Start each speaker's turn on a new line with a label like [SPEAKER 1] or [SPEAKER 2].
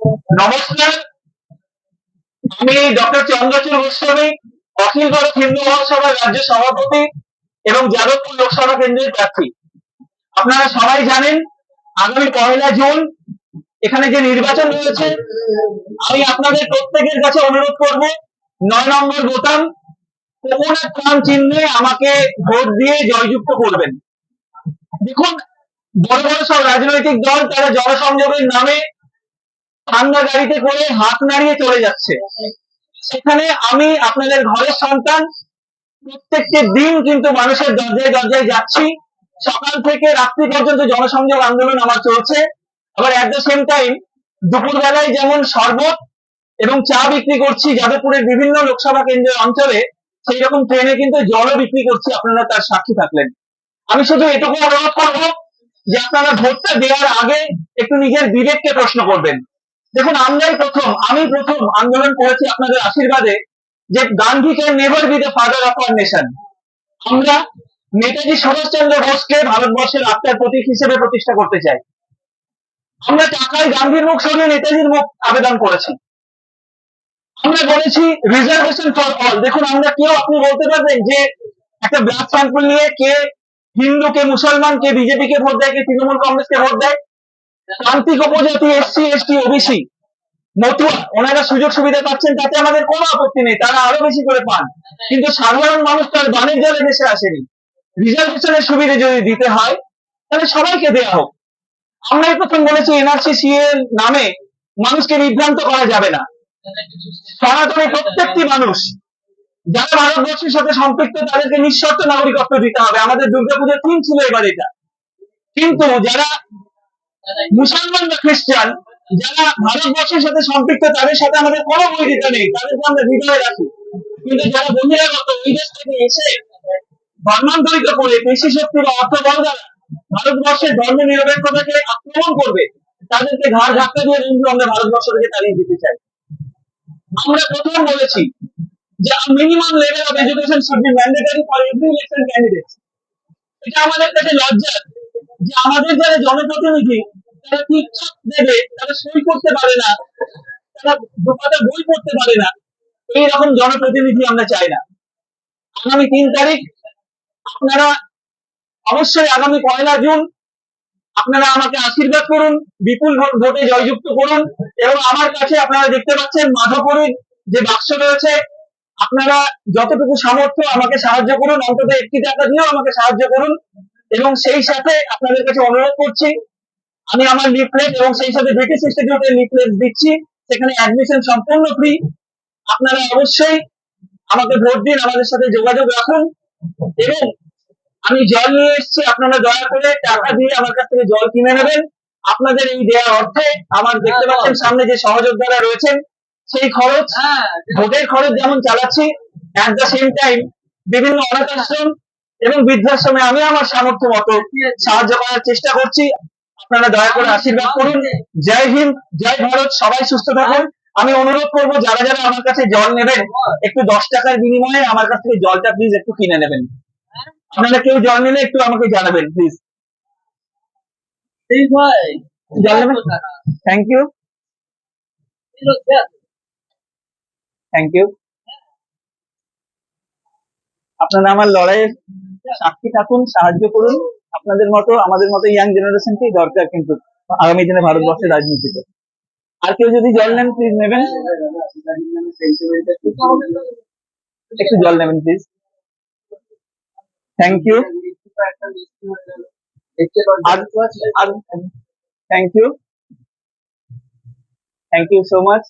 [SPEAKER 1] নমস্কার। আমি ডক্টর চন্দ্রচূড় গোস্বামী, অখিল ভারত হিন্দু মহাসভার রাজ্য সভাপতি এবং যাদবপুর লোকসভা কেন্দ্রের প্রার্থী। আপনারা সবাই জানেন, আগামী পয়লা জুন এখানে যে নির্বাচন রয়েছে, আমি আপনাদের প্রত্যেকের কাছে অনুরোধ করব, নয় নম্বর বোতাম কোকোনাট প্রাণ চিহ্নে আমাকে ভোট দিয়ে জয়যুক্ত করবেন। দেখুন, বড় বড় সব রাজনৈতিক দল, তারা জনসংযোগের নামে ঠান্ডা গাড়িতে করে হাত নাড়িয়ে চলে যাচ্ছে। সেখানে আমি আপনাদের ঘরের সন্তান, প্রত্যেকটি দিন কিন্তু মানুষের দরজায় দরজায় যাচ্ছি। সকাল থেকে রাত্রি পর্যন্ত জনসংযোগ আন্দোলন আমার চলছে। আবার অ্যাট দ্য সেম টাইম দুপুরবেলায় যেমন শরবত এবং চা বিক্রি করছি যাদবপুরের বিভিন্ন লোকসভা কেন্দ্রের অঞ্চলে সেই রকম ট্রেনে কিন্তু জলও বিক্রি করছি, আপনারা তার সাক্ষী থাকলেন। আমি শুধু এটুকু অনুরোধ করব যে আপনারা ভোটটা দেওয়ার আগে একটু নিজের বিবেককে প্রশ্ন করবেন। দেখুন, আমরাই প্রথম, আমি প্রথম আন্দোলন করেছি আপনাদের আশীর্বাদে যে Gandhi can never be the father of our nation আমরা নেতাজি সুভাষচন্দ্র বোসকে ভারতবর্ষের আত্মার প্রতীক হিসেবে প্রতিষ্ঠা করতে চাই। আমরা টাকায় গান্ধীর মুখ সরিয়ে নেতাজির মুখ আবেদন করেছি। আমরা বলেছি রিজার্ভেশন ফর অল দেখুন, আমরা কেউ আপনি বলতে পারবেন যে একটা ব্লাড স্যাম্পল নিয়ে কে হিন্দু, কে মুসলমান, কে বিজেপি কে ভোট দেয়, কে তৃণমূল কংগ্রেসকে ভোট দেয়? প্রান্তিক উপজাতি এসসি এসটি ওবিসি। মতুয়া ওনারা সুযোগ সুবিধা পাচ্ছেন, তাতে আমাদের কোনো আপত্তি নেই, তারা আরও বেশি করে পান। কিন্তু সাধারণ মানুষ তার বানের জলে দেশে আসেনি। রিজার্ভেশনের সুবিধা যদি দিতে হয়, তাহলে সবাইকে দেওয়া হোক। আমরাই প্রথম বলেছি এনআরসি সি এর নামে মানুষকে বিভ্রান্ত করা যাবে না। সনাতনী প্রত্যেকটি মানুষ, যারা ভারতবর্ষের সাথে সম্পৃক্ত, তাদেরকে নিঃশর্ত নাগরিকত্ব দিতে হবে। আমাদের দুর্গাপুজোর থিম ছিল এবার এটা। কিন্তু যারা মুসলমান বা খ্রিস্টান, যারা ভারতবর্ষের সাথে সম্পৃক্ত, তাদের সাথে আমাদের কোনো বৈরিতা নেই তাদেরকে আমরা হৃদয়ে রাখি। কিন্তু যারা বহিরাগত ওই দেশ থেকে এসে ধর্মান্তরিত করে পেশি শক্তি বা অর্থ বল দ্বারা ভারতবর্ষের ধর্ম নিরপেক্ষতাকে আক্রমণ করবে, তাদেরকে ঘাড় ধাক্কা দিয়ে কিন্তু আমরা ভারতবর্ষ থেকে তাড়িয়ে দিতে চাই। আমরা প্রথম বলেছি যে minimum level of education should be mandatory for every election candidate এটা আমাদের কাছে লজ্জা। যে আমাদের যারা জনপ্রতিনিধি, তারা ঠিকঠাক দেবে, তারা সই করতে পারে না, তারা দুপাতা বই পড়তে পারে না, এইরকম জনপ্রতিনিধি আমরা চাই না। আগামী তিন তারিখ, আপনারা অবশ্যই আগামী পয়লা জুন, আপনারা আমাকে আশীর্বাদ করুন, বিপুল ভোটে জয়যুক্ত করুন, এবং আমার কাছে আপনারা দেখতে পাচ্ছেন মাধবপুরের যে বাক্স রয়েছে, আপনারা যতটুকু সামর্থ্য আমাকে সাহায্য করুন, অন্তত একটি টাকা দিয়েও আমাকে সাহায্য করুন এবং সেই সাথে আপনাদের কাছে অনুরোধ করছি আমি আমার লিফলেট এবং সেই সাথে ব্রিটিশ ইনস্টিটিউটের লিফলেট দিচ্ছি সেখানে অ্যাডমিশন সম্পূর্ণ ফ্রি আপনারা অবশ্যই আমাকে ভোট দিন আমাদের সাথে যোগাযোগ রাখুন। এবং আমি জল নিয়ে এসেছি আপনারা দয়া করে টাকা দিয়ে আমার কাছ থেকে জল কিনে নেবেন। আপনাদের এই দেওয়া অর্থে আমার দেখতে পাচ্ছেন সামনে যে সহযোদ্ধারা রয়েছেন সেই খরচ ভোটের খরচ যেমন চালাচ্ছি অ্যাট দ্য সেম টাইম বিভিন্ন অনাথ আশ্রম এবং বৃদ্ধাশ্রমে আমি আমার সামর্থ্য মতো সাহায্য করার চেষ্টা করছি। আপনারা দয়া করে আশীর্বাদ করুন। জয় হিন্দ জয় ভারত সবাই সুস্থ থাকুন। আমি অনুরোধ করব যারা যারা আমার কাছে জল নেবেন একটু দশ টাকার বিনিময়ে আমার কাছ থেকে জলটা প্লিজ একটু কিনে নেবেন। আপনারা কেউ জল নিলে একটু আমাকে জানাবেন প্লিজ জল নেবেন? থ্যাংক ইউ থ্যাংক ইউ আপনারা আমার লড়াইয়ের সাক্ষী থাকুন, সাহায্য করুন। আপনাদের মতো, আমাদের মতো ইয়াং জেনারেশনকেই দরকার কিন্তু আগামী দিনে ভারতবর্ষের রাজনীতিতে। আর কেউ যদি জল নেন প্লিজ নেবেন। একটু জল নেবেন please thank you thank you thank you so much